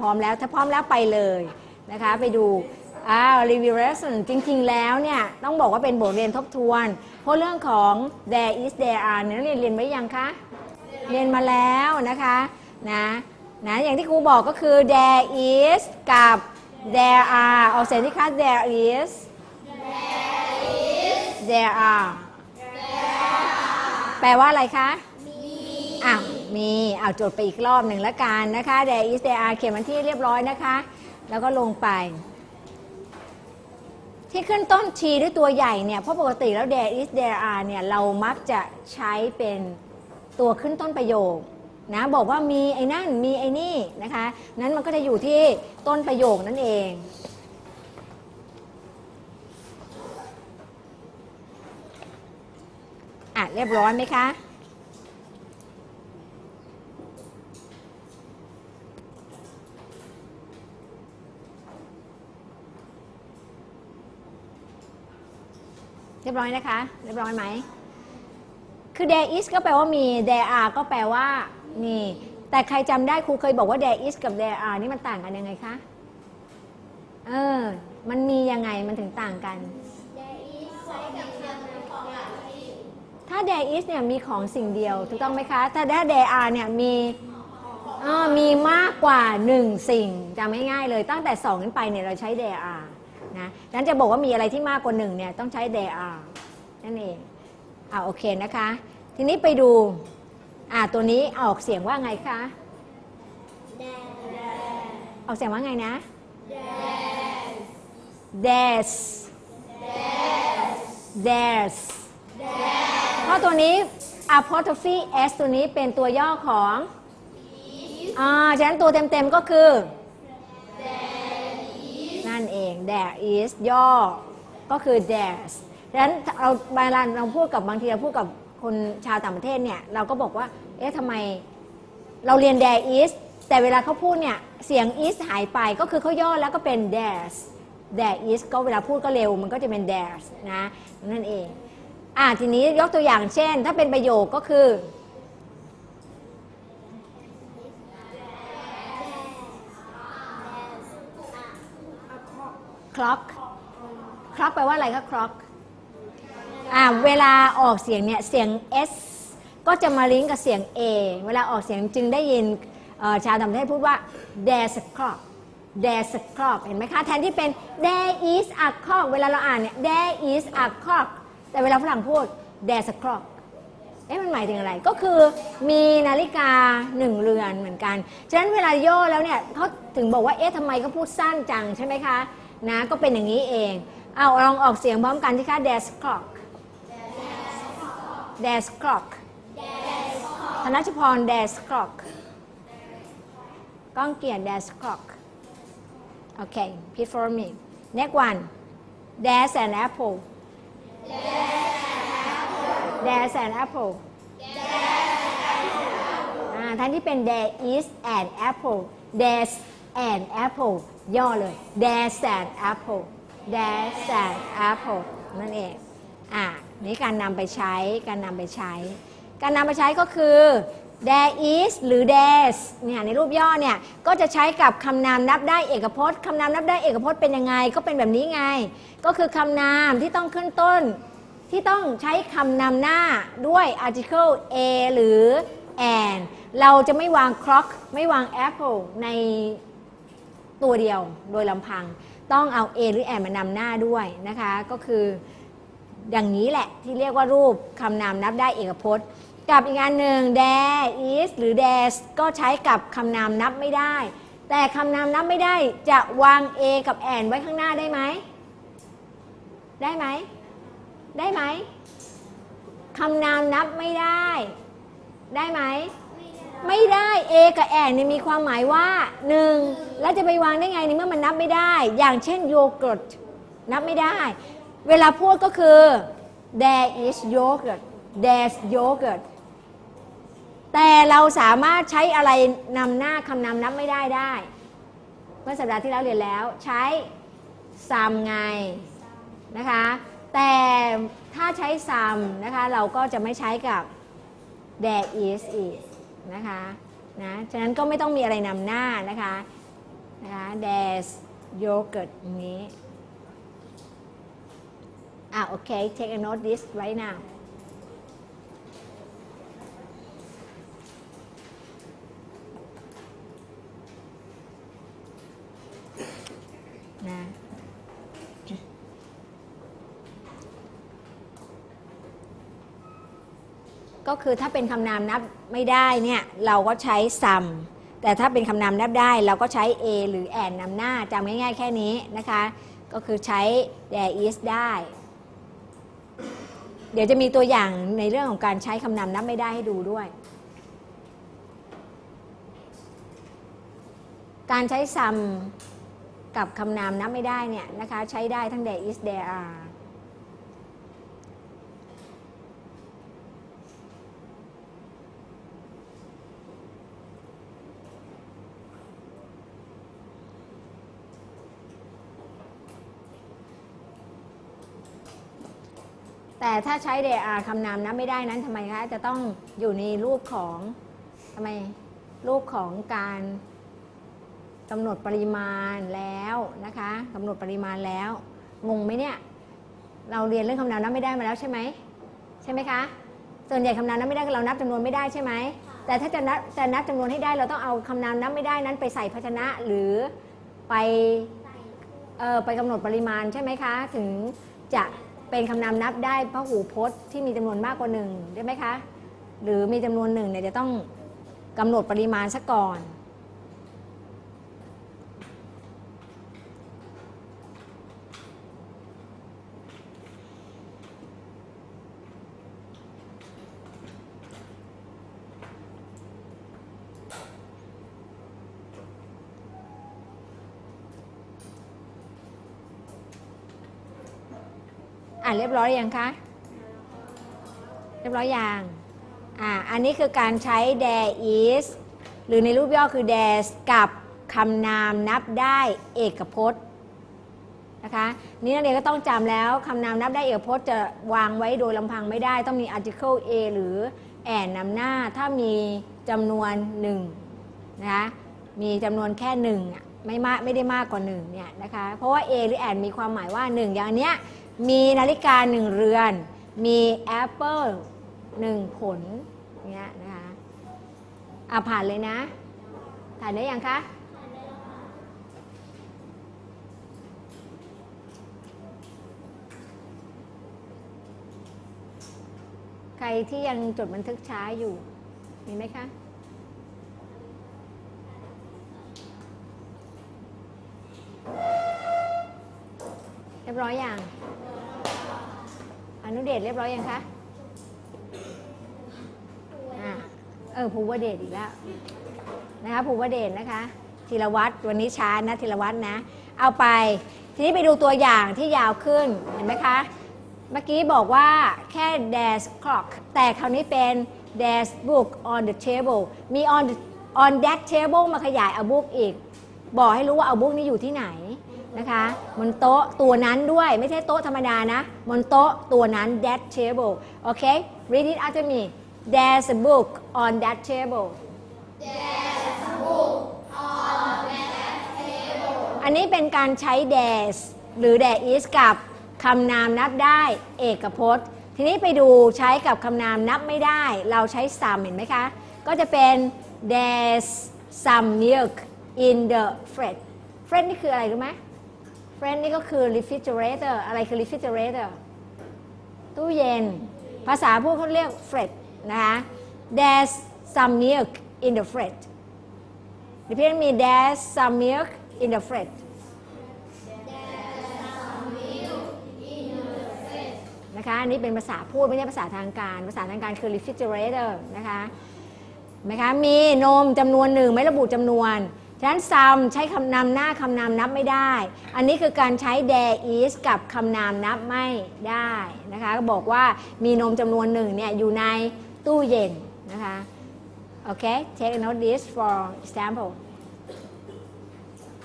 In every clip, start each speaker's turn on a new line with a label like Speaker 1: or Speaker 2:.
Speaker 1: พร้อมแล้ว ถ้าพร้อมแล้วไปเลยนะคะ ไปดูอ่า review lesson จริง ๆ แล้วเนี่ย ต้องบอกว่าเป็นบทเรียนทบทวน เพราะเรื่องของ there is there are เนี่ยนักเรียนเรียนไว้ยังคะ เรียนมาแล้วนะคะนะนะอย่างที่ครูบอกก็คือ there is กับ there are เอาเสียงที่คะ there is there are แปลว่าอะไรคะ มีเอาจดไปอีกรอบหนึ่งแล้วกันนะคะ there is there are เขียนมันที่เรียบร้อยนะคะ แล้วก็ลงไป ที่ขึ้นต้น t ด้วยตัวใหญ่เนี่ย เพราะปกติแล้ว there is there are เนี่ย เรามักจะใช้เป็นตัวขึ้นต้นประโยคนะบอกว่ามีไอ้นั่นมีไอ้นี่นะคะ นั้นมันก็จะอยู่ที่ต้นประโยคนั่นเองอะเรียบร้อยไหมคะ ยบร้อยนะคะ เรียบร้อยไหม คือ there is ก็แปลว่ามี there are ก็แปลว่ามีแต่ใครจำได้ครูเคยบอกว่า there is กับ there are นี่มันต่างกันยังไงคะ เออ มันมียังไงมันถึงต่างกัน ถ้า there is เนี่ยมีของสิ่งเดียวถูกต้องไหมคะถ้า there are เนี่ยมีออมีมากกว่า 1 สิ่งจำง่ายๆเลยตั้งแต่ 2 ขึ้นไปเนี่ยเราใช้ there are นะดังนั้นจะบอกว่ามีอะไรที่มากกว่า1เนี่ยต้องใช้ there are นั่นเองอ่าโอเคนะคะ ทีนี้ไปดูอ่าตัวนี้ออกเสียงว่าไงคะ ออกเสียงว่าไงนะ des des เพราะตัวนี้ apostrophe s ตัวนี้เป็นตัวย่อของอ่าฉะนั้นตัวเต็มๆก็คือ นั่นเอง there is ย่อ ก็คือ there's ดังนั้นเราเวลาเราพูดกับบางทีเราพูดกับคนชาวต่างประเทศเนี่ยเราก็บอกว่า เอ๊ะทำไมเราเรียน there is แต่เวลาเขาพูดเนี่ย เสียง is หายไปก็คือเขาย่อแล้วก็เป็น there's there is ก็เวลาพูดก็เร็วมันก็จะเป็น there's นะ นั่นเอง อ่าทีนี้ยกตัวอย่างเช่น ถ้าเป็นประโยคก็คือ clock clock แปลว่าอะไรคะ clock อ่าเวลาออกเสียงเนี่ยเสียง s ก็จะมาลิงก์กับเสียง a เวลาออกเสียงจึงได้ยินชาวต่างประเทศพูดว่า there's a clock there's a clock เห็นไหมคะ แทนที่เป็น there is a clock เวลาเราอ่านเนี่ย there is a clock แต่เวลาฝรั่งพูด there's a clock เอ๊ะมันหมายถึงอะไร ก็คือมีนาฬิกาหนึ่งเรือนเหมือนกัน ฉะนั้นเวลาย่อแล้วเนี่ยเขาถึงบอกว่า เอ๊ะทำไมเขาพูดสั้นจังใช่ไหมคะ นะก็เป็นอย่างนี้เอง เอาลองออกเสียงพร้อมกันที่ค่ะ there's clock there's clock ธนชพร there's clock ก้องเกียรติ there's clock โอเค repeat for me next one there's an apple there's an apple ท่านที่เป็น there is an apple there's an apple ย่อเลย there's an apple there's an apple นั่นเองอ่านี่การนำไปใช้การนำไปใช้ การนำไปใช้ก็คือ there is หรือ there's เนี่ยในรูปย่อเนี่ย ก็จะใช้กับคำนามนับได้เอกพจน์คำนามนับได้เอกพจน์เป็นยังไง ก็เป็นแบบนี้ไง ก็คือคำนามที่ต้องขึ้นต้น ที่ต้องใช้คำนำหน้าด้วย article a หรือ and เราจะไม่วาง clock ไม่วาง apple ใน ตัวเดียวโดยลำพัง ต้องเอา a หรือ and มานำหน้าด้วยนะคะ ก็คืออย่างนี้แหละที่เรียกว่ารูปคำนามนับได้เอกพจน์ กับอีกอันหนึ่ง there is หรือ there's ก็ใช้กับคำนามนับไม่ได้ แต่คำนามนับไม่ได้จะวาง a กับ and ไว้ข้างหน้าได้ไหม ได้ไหม ได้ไหมคำนามนับไม่ได้ ได้ไหม ไม่ได้ A กับ and เนี่ยมีความหมายว่าหนึ่งแล้วจะไปวางได้ไงในเมื่อมันนับไม่ได้ อย่างเช่นโยเกิร์ตนับไม่ได้ เวลาพูดก็คือ there is yogurt there's yogurt แต่เราสามารถใช้อะไรนำหน้าคำนามนับไม่ได้ได้ เมื่อสัปดาห์ที่แล้วเรียนแล้วใช้ some ไงนะคะ แต่ถ้าใช้ some นะคะ เราก็จะไม่ใช้กับ there is อีก นะคะนะฉะนั้นก็ไม่ต้องมีอะไรนำหน้านะคะนะคะ there's yogurt อย่างนี้อะโอเค take a note this right now นะ ก็คือถ้าเป็นคำนามนับไม่ได้เนี่ยเราก็ใช้ some แต่ถ้าเป็นคำนามนับได้เราก็ใช้ a หรือ and นำหน้าจำง่ายๆ แค่นี้นะคะ ก็คือใช้ there is ได้ เดี๋ยวจะมีตัวอย่างในเรื่องของการใช้คำนามนับไม่ได้ให้ดูด้วย การใช้ some กับคำนามนับไม่ได้เนี่ยนะคะใช้ได้ทั้ง there is there are แต่ถ้าใช้ there are คำนามนับไม่ได้นั้นทำไมคะจะต้องอยู่ในรูปของทำไมรูปของการกำหนดปริมาณแล้วนะคะกำหนดปริมาณแล้ว งงไหมเนี่ย เราเรียนเรื่องคำนามนับไม่ได้มาแล้วใช่ไหมใช่ไหมคะ ส่วนใหญ่คำนามนับไม่ได้เรานับจำนวนไม่ได้ใช่ไหมแต่ถ้าจะนับจะนับจำนวนให้ได้เราต้องเอาคำนามนับไม่ได้นั้นไปใส่ภาชนะหรือไปเออไปกำหนดปริมาณใช่ไหมคะ ถึงจะ เป็นคำนามนับได้พหูพจน์ที่มีจำนวนมากกว่าหนึ่งได้ไหมคะ หรือมีจำนวนหนึ่งเนี่ยจะต้องกำหนดปริมาณซะก่อน เรียบร้อยอยังคะ เรียบร้อยอยังอ่าอันนี้คือการใช้ there is หรือในรูปย่อคือ there's กับคำนามนับได้เอกพจน์นะคะนี่นักเรียนก็ต้องจำแล้วคำนามนับได้เอกพจน์จะวางไว้โดยลำพังไม่ได้ ต้องมี article a หรือ and นำหน้าถ้ามีจำนวนหนึ่งนะคะมีจำนวนแค่หนึ่งไม่มากไม่ได้มากกว่าหนึ่งเนี่ยนะคะเพราะว่า a หรือ and มีความหมายว่าหนึ่งอย่างอันเนี้ย มีนาฬิกาหนึ่งเรือน มีแอปเปิลหนึ่งผลเนี้ยนะคะอะผ่านเลยนะผ่านได้ยังคะใครที่ยังจดบันทึกช้าอยู่ มีไหมคะ เรียบร้อยอยัง อนุเดชเรียบร้อยยังคะอ่าเออภูวเดชอีกแล้วนะคะภูวเดชนะคะธีรวัตรวันนี้ช้านะธีรวัตรนะ เอาไป ทีนี้ไปดูตัวอย่างที่ยาวขึ้นเห็นไหมคะ เมื่อกี้บอกว่าแค่ there's clock แต่คราวนี้เป็น there's book on the table มี on on that table มาขยาย a book อีก บอกให้รู้ว่า a book นี้อยู่ที่ไหน นะคะบนโต๊ะตัวนั้นด้วยไม่ใช่โต๊ะธรรมดานะบนโต๊ะตัวนั้น that table โอเค read it after me there's a book on that table อันนี้เป็นการใช้ there's หรือ there is กับคำนามนับได้เอกพจน์ ทีนี้ไปดูใช้กับคำนามนับไม่ได้ เราใช้ some เห็นไหมคะ ก็จะเป็น there's some milk in the fridge fridge นี่คืออะไรรู้ไหม fridge นี่ก็คือ refrigerator อะไรคือ refrigerator ตู้เย็น ภาษาพวกเขาเรียก fridge นะคะ there's some milk in the fridge หรือเพียงมี there's some milk in the fridge นะคะอันนี้เป็นภาษาพูดไม่ใช่ภาษาทางการ ภาษาทางการคือ refrigerator นะคะไหมคะมีนมจำนวนหนึ่งไม่ระบุจำนวน ฉะนั้น some ใช้คำนามหน้าคำนามนับไม่ได้ อันนี้คือการใช้ there is กับคำนามนับไม่ได้นะคะก็บอกว่ามีนมจำนวนหนึ่งเนี่ยอยู่ในตู้เย็นนะคะโอเค take note this for example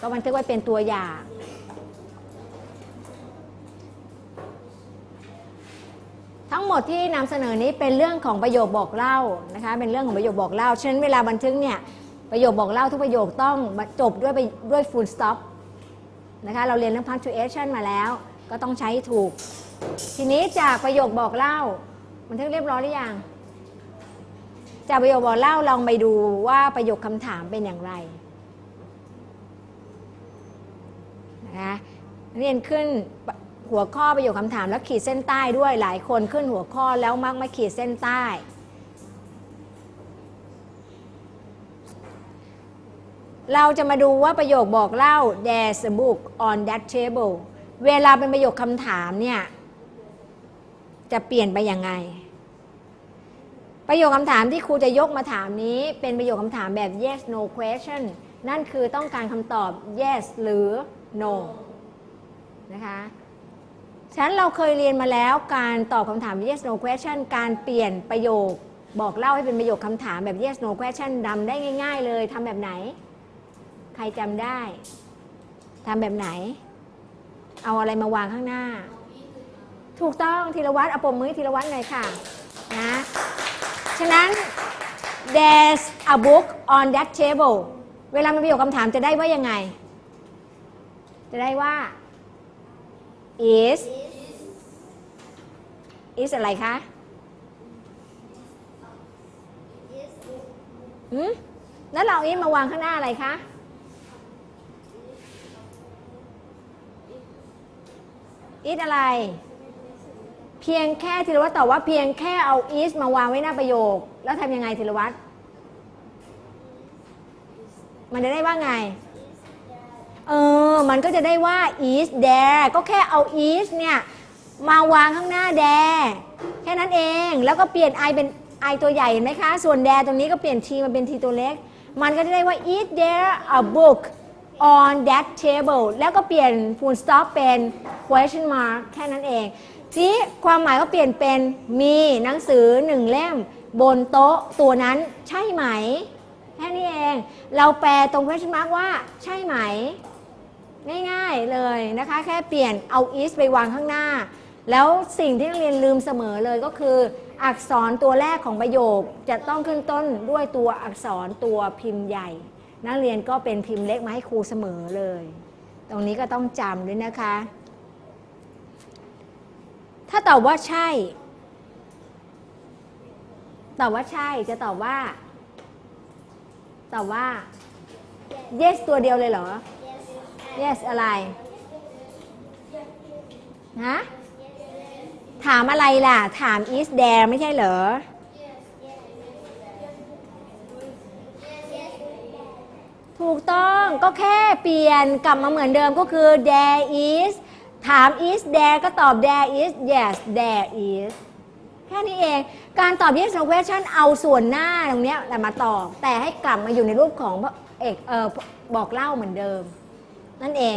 Speaker 1: ก็บันทึกไว้เป็นตัวอย่างทั้งหมดที่นำเสนอนี้เป็นเรื่องของประโยคบอกเล่านะคะเป็นเรื่องของประโยคบอกเล่าฉะนั้นเวลาบันทึกเนี่ย ประโยคบอกเล่าทุกประโยคต้องจบด้วยไปด้วย full stop นะคะเราเรียนเรื่อง punctuation มาแล้ว ก็ต้องใช้ถูก ทีนี้จากประโยคบอกเล่า มันทึกเรียบร้อยหรือยังจากประโยคบอกเล่าลองไปดูว่าประโยคคำถามเป็นอย่างไรนะคะเรียนขึ้นหัวข้อประโยคคำถามแล้วขีดเส้นใต้ด้วยหลายคนขึ้นหัวข้อแล้วมักไม่ขีดเส้นใต้ เราจะมาดูว่าประโยคบอกเล่า there's a book on that table เวลาเป็นประโยคคำถามเนี่ย จะเปลี่ยนไปยังไง ประโยคคำถามที่ครูจะยกมาถามนี้ เป็นประโยคคำถามแบบ yes no question นั่นคือต้องการคำตอบ yes หรือ no นะคะฉะนั้นเราเคยเรียนมาแล้วการตอบคำถาม yes no question การเปลี่ยนประโยค บอกเล่าให้เป็นประโยคคำถามแบบ yes no question ดำได้ง่าย ๆ เลยทำแบบไหน รจำได้ทำแบบไหน เอาอะไรมาวางข้างหน้า ถูกต้องธีรวัตรเอาปมมือธีรวัตรหน่อยค่ะนะฉะนั้น there's a book on that table เวลามันประโยคคำถามจะได้ว่ายังไง จะได้ว่า is is อะไรคะหืมแล้วเรา is มาวางข้างหน้าอะไรคะ is อะไร เพียงแค่ธีรวัตรตอบว่าเพียงแค่เอา is มาวางไว้หน้าประโยค แล้วทำยังไงธีรวัตรมันจะได้ว่าไง เออ มันก็จะได้ว่า is there ก็แค่เอา is เนี่ย มาวางข้างหน้า there แค่นั้นเอง แล้วก็เปลี่ยน i เป็น i ตัวใหญ่เห็นไหมคะ ส่วน there ตรงนี้ก็เปลี่ยน t มาเป็น t ตัวเล็ก มันก็จะได้ว่า is there a book on that table แล้วก็เปลี่ยน full stop เป็น question mark แค่นั้นเองทีความหมายก็เปลี่ยนเป็นมีหนังสือหนึ่งเล่ม บนโต๊ะตัวนั้นใช่ไหม แค่นี้เอง เราแปลตรง question mark ว่าใช่ไหม ง่ายๆเลยนะคะ แค่เปลี่ยนเอา is ไปวางข้างหน้า แล้วสิ่งที่นักเรียนลืมเสมอเลยก็คือ อักษรตัวแรกของประโยคจะต้องขึ้นต้นด้วยตัวอักษรตัวพิมพ์ใหญ่ นักเรียนก็เป็นพิมพ์เล็กมาให้ครูเสมอเลย ตรงนี้ก็ต้องจำด้วยนะคะ ถ้าตอบว่าใช่ ตอบว่าใช่จะตอบว่า ตอบว่า yes ตัวเดียวเลยเหรอ yes อะไร ฮะ ถามอะไรล่ะ ถาม is there ไม่ใช่เหรอ ถูกต้องก็แค่เปลี่ยนกลับมาเหมือนเดิมก็คือ there is ถาม is there ก็ตอบ there is yes there is แค่นี้เอง การตอบ yes no question เอาส่วนหน้าตรงเนี้ยแหละมาตอบ แต่ให้กลับมาอยู่ในรูปของเอกเออบอกเล่าเหมือนเดิม นั่นเอง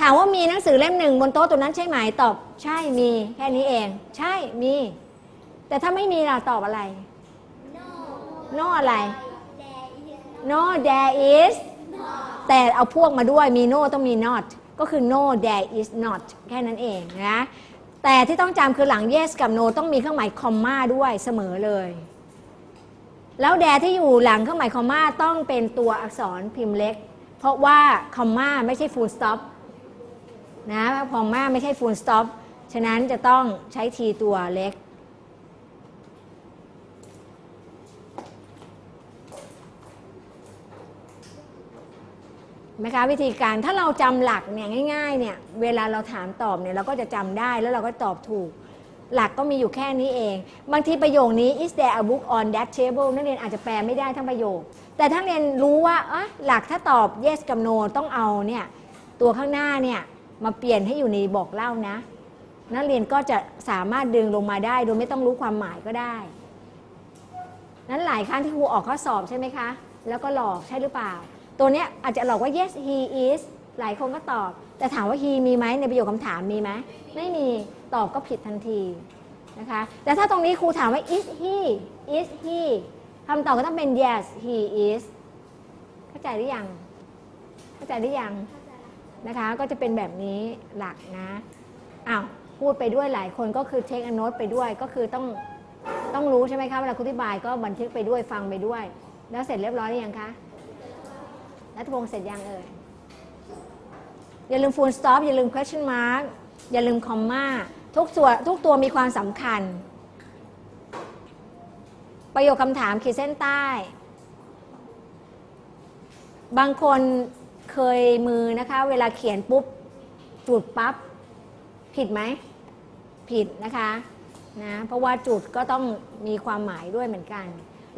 Speaker 1: ถามว่ามีหนังสือเล่มหนึ่งบนโต๊ะตัวนั้นใช่ไหม ตอบใช่มี แค่นี้เอง ใช่มี แต่ถ้าไม่มีล่ะตอบอะไร no อะไร no there is แต่เอาพวกมาด้วยมี no ต้องมี not ก็คือ no there is not แค่นั้นเองนะ แต่ที่ต้องจำคือหลัง yes กับ no ต้องมีเครื่องหมายคอมมาด้วยเสมอเลย แล้ว that ที่อยู่หลังเครื่องหมายคอมมาต้องเป็นตัวอักษรพิมพ์เล็ก เพราะว่าคอมมาไม่ใช่ full stop นะคอมมาไม่ใช่ full stop ฉะนั้นจะต้องใช้ t ตัวเล็ก ไหมคะวิธีการถ้าเราจำหลักเนี่ยง่ายๆเนี่ยเวลาเราถามตอบเนี่ยเราก็จะจำได้แล้วเราก็ตอบถูก หลักก็มีอยู่แค่นี้เอง บางทีประโยคนี้ is there a book on that table นักเรียนอาจจะแปลไม่ได้ทั้งประโยค แต่ถ้าเรียนรู้ว่าเอะหลักถ้าตอบ yes กับ no ต้องเอาเนี่ยตัวข้างหน้าเนี่ยมาเปลี่ยนให้อยู่ในบอกเล่านะ นักเรียนก็จะสามารถดึงลงมาได้โดยไม่ต้องรู้ความหมายก็ได้ นั้นหลายครั้งที่ครูออกข้อสอบใช่ไหมคะ แล้วก็หลอกใช่หรือเปล่า ตัวเนี้ยอาจจะหลอกว่า yes he is หลายคนก็ตอบ แต่ถามว่า he มีไหมในประโยคคำถามมีไหมไม่มีตอบก็ผิดทันทีนะคะแต่ถ้าตรงนี้ครูถามว่า is he is he คำตอบก็ต้องเป็น yes he is เข้าใจหรือยัง เข้าใจหรือยังนะคะ ก็จะเป็นแบบนี้หลักนะอ้าวพูดไปด้วยหลายคนก็คือเช็คโนตไปด้วยก็คือต้องต้องรู้ใช่ไหมคะเวลาคุณอธิบายก็บันทึกไปด้วยฟังไปด้วย แล้วเสร็จเรียบร้อยหรือยังคะ นัทพงศ์เสร็จยังเอ่ย อย่าลืม full stop อย่าลืม question mark อย่าลืม comma ทุกตัวทุกตัวมีความสำคัญ ประโยคคำถามขีดเส้นใต้ บางคนเคยมือนะคะ เวลาเขียนปุ๊บ จุดปั๊บ ผิดไหม ผิดนะคะนะเพราะว่าจุดก็ต้องมีความหมายด้วยเหมือนกัน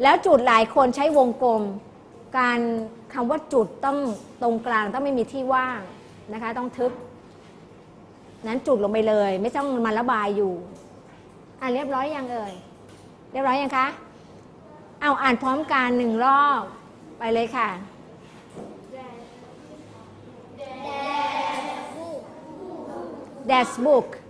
Speaker 1: แล้วจุดหลายคนใช้วงกลม การคำว่าจุดต้องตรงกลางต้องไม่มีที่ว่างนะคะ ต้องทึบ นั้นจุดลงไปเลย ไม่ต้องมาระบายอยู่ อ่านเรียบร้อยยังเอ่ยเรียบร้อยยังคะเอาอ่านพร้อมกันหนึ่งรอบไปเลยค่ะ That's book Fred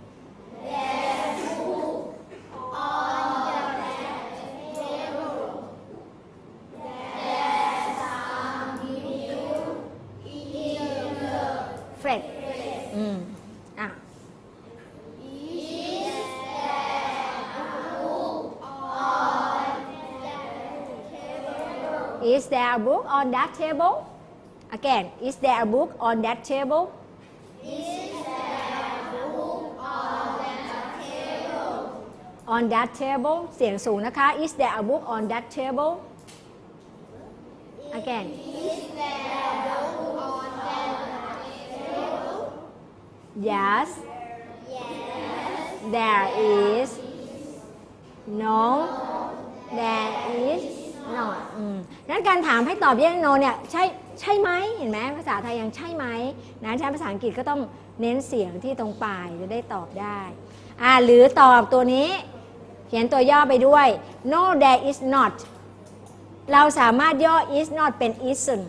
Speaker 1: there a book on that table? Again, is there a book on that table? on that table เสียงสูงนะคะ is there a book on that table again yes there is no there is Not อืมนั้นการถามให้ตอบ yes no เนี่ยใช่ใช่ไหมเห็นไหมภาษาไทยยังใช่ไหมนะใช้ภาษาอังกฤษก็ต้องเน้นเสียงที่ตรงปลายจะได้ตอบได้อ่าหรือตอบตัวนี้ เขียนตัวย่อไปด้วย no there is not เราสามารถย่อ is not เป็น isn't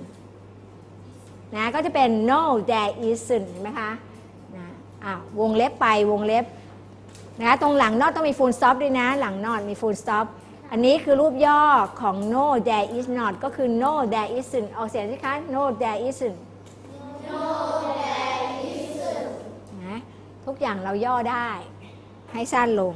Speaker 1: นะก็จะเป็น no there isn't เห็นไหมคะนะอะวงเล็บไปวงเล็บนะตรงหลัง not ต้องมี full stop ด้วยนะ หลัง not มี full stop อั อันนี้คือรูปย่อของ no there is not ก็คือ no there isn't ออกเสียงสิคะ no there isn't นะทุกอย่างเราย่อได้ ให้สั้นลง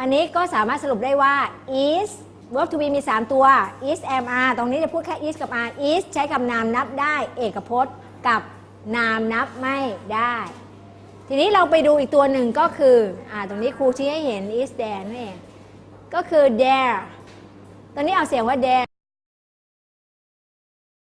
Speaker 1: อันนี้ก็สามารถสรุปได้ว่า is verb to be มี 3 ตัว is am are ตรงนี้จะพูดแค่ is กับ are is ใช้กับนามนับได้ เอกพจน์กับนามนับไม่ได้ ทีนี้เราไปดูอีกตัวหนึ่งก็คืออ่าตรงนี้ครูชี้ให้เห็น is there นั่นเองก็คือ there ตอนนี้เอาเสียงว่า there